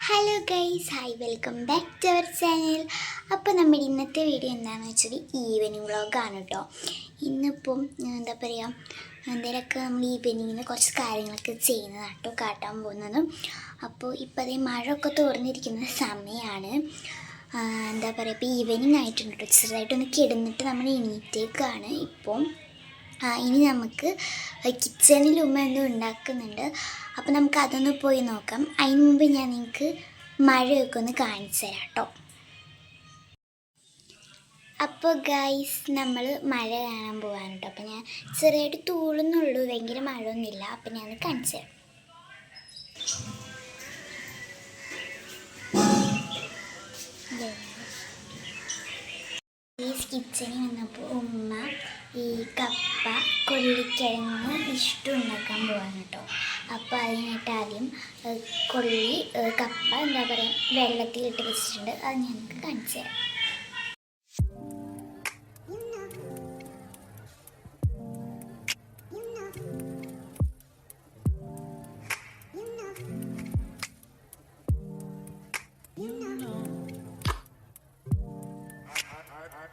Hello guys hi welcome back to our channel അപ്പോൾ നമ്മുടെ ഇന്നത്തെ വീഡിയോ എന്താണെന്ന് വെച്ചാൽ ഈവനിങ് വ്ളോഗാണ് കേട്ടോ ഇന്നിപ്പം എന്താ പറയുക എന്തെങ്കിലുമൊക്കെ നമ്മൾ ഈവനിങ്ങിന് കുറച്ച് കാര്യങ്ങളൊക്കെ ചെയ്യുന്നതാണ് കേട്ടോ കാട്ടാൻ പോകുന്നത്. അപ്പോൾ ഇപ്പോൾ അതേ മഴയൊക്കെ തോർന്നിരിക്കുന്ന സമയമാണ് എന്താ പറയുക ഇപ്പോൾ ഈവനിങ് ആയിട്ടുണ്ട് ചെറുതായിട്ടൊന്ന് കിടന്നിട്ട് നമ്മൾ എണീറ്റേക്കാണ് ഇപ്പം. ഇനി നമുക്ക് കിച്ചണിൽ ഉമ്മ എന്തോ ഉണ്ടാക്കുന്നുണ്ട്. അപ്പോൾ നമുക്ക് അതൊന്ന് പോയി നോക്കാം. അതിന് മുമ്പ് ഞാൻ നിങ്ങൾക്ക് മഴയൊക്കെ ഒന്ന് കാണിച്ചു തരാം കേട്ടോ. അപ്പോൾ ഗൈസ് നമ്മൾ മഴ കാണാൻ പോകാൻ കേട്ടോ. അപ്പോൾ ഞാൻ ചെറിയായിട്ട് തൂളുന്നുള്ളൂ ഭയങ്കര മഴയൊന്നുമില്ല. അപ്പോൾ ഞാൻ കാണിച്ചു തരാം. ദേ. കിച്ചണിൽ വന്നപ്പോൾ ഉമ്മ ഈ കപ്പ കൊള്ളിക്കിഴങ്ങ് ഇഷ്ടം ഉണ്ടാക്കാൻ പോവാണ് കേട്ടോ. അപ്പോൾ അതിനായിട്ട് ആദ്യം കൊള്ളി കപ്പ എന്താ പറയുക വെള്ളത്തിലിട്ട് വെച്ചിട്ടുണ്ട്. അത് ഞങ്ങൾക്ക് കാണിച്ചു തരാം.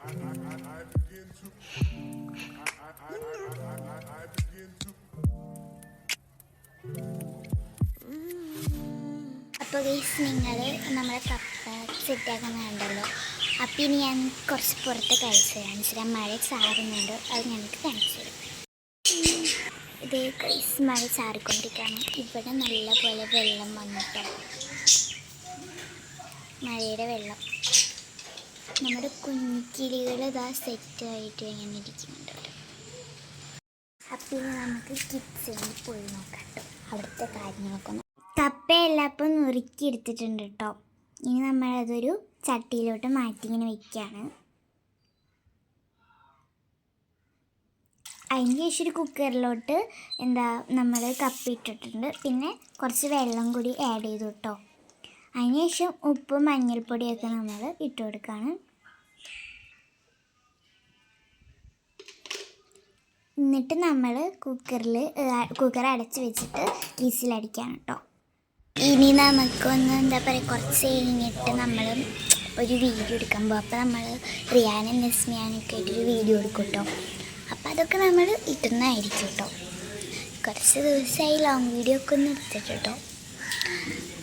അപ്പോൾ ഗൈസ് നിങ്ങൾ നമ്മളെ കപ്പ സെറ്റാക്കുന്ന കണ്ടല്ലോ അപ്പം ഇനി ഞാൻ കുറച്ച് പുറത്ത് കഴിച്ചു കാണിച്ചു മഴ ചാറുന്നുണ്ട്. അത് ഞങ്ങൾക്ക് കാണിച്ചു തരാം. ഇത് ഗൈസ് മഴ ചാറിക്കൊണ്ടിരിക്കുകയാണ്. ഇവിടെ നല്ല പോലെ വെള്ളം വന്നിട്ടുണ്ട് മഴയുടെ വെള്ളം. നമ്മുടെ കുഞ്ഞിക്കിളികൾ ഇതാ സെറ്റായിട്ട് ഇങ്ങനെ ഇരിക്കുന്നുണ്ട് അപ്പം നമുക്ക് കിച്ചണിൽ പോയി നോക്കാം കേട്ടോ. അവിടുത്തെ കാര്യങ്ങളൊക്കെ കപ്പ കപ്പയെല്ലാം ഇപ്പം നുറുക്കി എടുത്തിട്ടുണ്ട് കേട്ടോ. ഇനി നമ്മളതൊരു ചട്ടിയിലോട്ട് മാറ്റി ഇങ്ങനെ വെക്കുകയാണ് അതിന് ശേഷം ഒരു കുക്കറിലോട്ട് എന്താ നമ്മൾ കപ്പ ഇട്ടിട്ടുണ്ട്. പിന്നെ കുറച്ച് വെള്ളം കൂടി ആഡ് ചെയ്തു കേട്ടോ. അതിന് ശേഷം ഉപ്പും മഞ്ഞൾപ്പൊടിയൊക്കെ നമ്മൾ ഇട്ട് കൊടുക്കുകയാണ് എന്നിട്ട് നമ്മൾ കുക്കറിൽ കുക്കർ അടച്ച് വെച്ചിട്ട് വിസിലടിക്കുകയാണ് കേട്ടോ ഇനി നമുക്കൊന്ന് എന്താ പറയുക കുറച്ച് കഴിഞ്ഞിട്ട് നമ്മൾ ഒരു വീഡിയോ എടുക്കാൻ പോകും അപ്പോൾ നമ്മൾ റിയാനും നെസ്മിയാനൊക്കെ ആയിട്ടൊരു വീഡിയോ എടുക്കും കേട്ടോ അപ്പോൾ അതൊക്കെ നമ്മൾ ഇട്ടുന്നതായിരിക്കും കേട്ടോ കുറച്ച് ദിവസമായി ലോങ് വീഡിയോ ഒക്കെ ഒന്ന് എടുത്തിട്ട് കേട്ടോ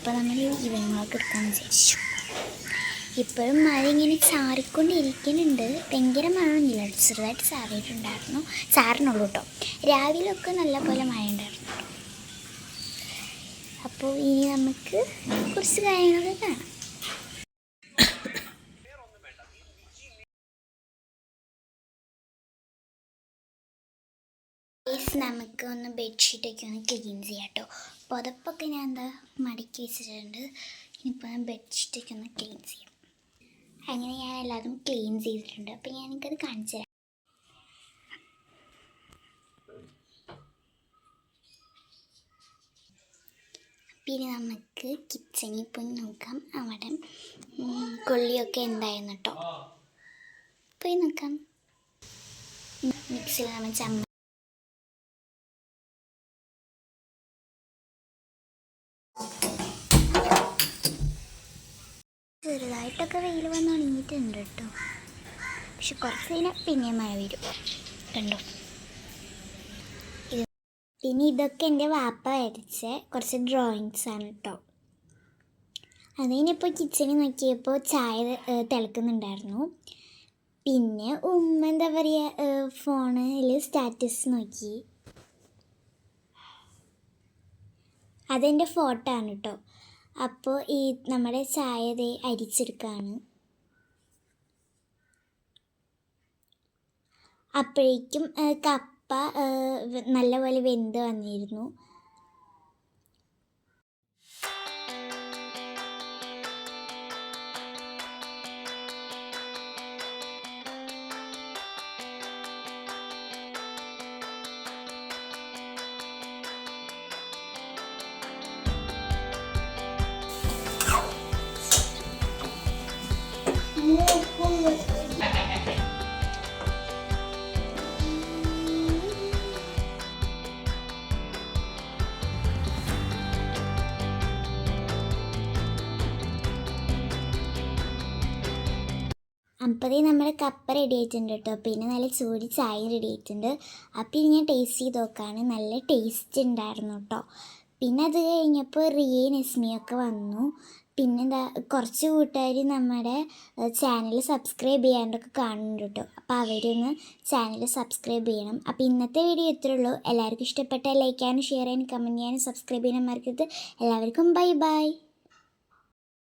അപ്പോൾ നമ്മൾ ഇവങ്ങളൊക്കെ എടുക്കാൻ വിചാരിച്ചു. ഇപ്പോഴും മഴ ഇങ്ങനെ ചാറിക്കൊണ്ടിരിക്കുന്നുണ്ട്. ഭയങ്കര മഴയൊന്നുമില്ല ചെറുതായിട്ട് ചാറിയിട്ടുണ്ടായിരുന്നു. ചാറിനുള്ളൂ കേട്ടോ. രാവിലെയൊക്കെ നല്ല പോലെ മഴ ഉണ്ടായിരുന്നു. അപ്പോൾ ഇനി നമുക്ക് കുറച്ച് കാര്യങ്ങളൊക്കെ കാണാം. നമുക്ക് ഒന്ന് ബെഡ്ഷീറ്റൊക്കെ ഒന്ന് ക്ലീൻ ചെയ്യാം കേട്ടോ പുതപ്പൊക്കെ ഞാൻ എന്താ മടക്കി വെച്ചിട്ടുണ്ട്. ഇനിയിപ്പോൾ ഞാൻ ബെഡ്ഷീറ്റൊക്കെ ഒന്ന് ക്ലീൻ ചെയ്യാം. അങ്ങനെ ഞാൻ എല്ലാതും ക്ലീൻ ചെയ്തിട്ടുണ്ട്. അപ്പോൾ ഞാൻ എനിക്കത് കാണിച്ചു തരാം. പിന്നെ നമുക്ക് കിച്ചണിൽ പോയി നോക്കാം. അവിടെ കൊള്ളിയൊക്കെ എന്തായിരുന്നു കേട്ടോ പോയി നോക്കാം. മിക്സിയിൽ നമ്മൾ ചമ്മ ചെറുതായിട്ടൊക്കെ വെയിൽ വന്ന് ഉണങ്ങിയിട്ടുണ്ട് കേട്ടോ. പക്ഷെ കുറച്ച് കഴിഞ്ഞാൽ പിന്നെയും മഴ വരും. കണ്ടോ? പിന്നെ ഇതൊക്കെ എന്റെ വാപ്പ വരച്ച കുറച്ച് ഡ്രോയിങ്സ് ആണ് കേട്ടോ. അതിനിപ്പോൾ കിച്ചണിൽ നോക്കിയപ്പോൾ ചായ തിളക്കുന്നുണ്ടായിരുന്നു. പിന്നെ ഉമ്മ എന്താ പറയുക ഫോണിൽ സ്റ്റാറ്റസ് നോക്കി. അതെന്റെ ഫോട്ടോ ആണ് കേട്ടോ. അപ്പോൾ ഈ നമ്മുടെ ചായ ദേ അരിച്ചെടുക്കുകയാണ് അപ്പോഴേക്കും കപ്പ നല്ലപോലെ വെന്ത് വന്നിരുന്നു. അപ്പോഴേ നമ്മുടെ കപ്പ റെഡി ആയിട്ടുണ്ട് കേട്ടോ പിന്നെ നല്ല ചൂട് ചായ റെഡി ആയിട്ടുണ്ട്. അപ്പോൾ ഇത് ഞാൻ ടേസ്റ്റ് ചെയ്ത് നോക്കുകയാണ് നല്ല ടേസ്റ്റ് ഉണ്ടായിരുന്നു കേട്ടോ പിന്നെ അത് കഴിഞ്ഞപ്പോൾ റിയ നെസ്മിയൊക്കെ വന്നു. പിന്നെന്താ കുറച്ച് കൂട്ടുകാർ നമ്മുടെ ചാനൽ സബ്സ്ക്രൈബ് ചെയ്യാണ്ടൊക്കെ കാണുന്നുണ്ട് കേട്ടോ അപ്പോൾ അവരൊന്ന് ചാനൽ സബ്സ്ക്രൈബ് ചെയ്യണം. അപ്പോൾ ഇന്നത്തെ വീഡിയോ ഇത്രേ ഉള്ളൂ. എല്ലാവർക്കും ഇഷ്ടപ്പെട്ട ലൈക്ക് ചെയ്യാനും ഷെയർ ചെയ്യാനും കമന്റ് ചെയ്യാനും സബ്സ്ക്രൈബ് ചെയ്യാനും മറക്കരുത്. എല്ലാവർക്കും ബൈ ബൈ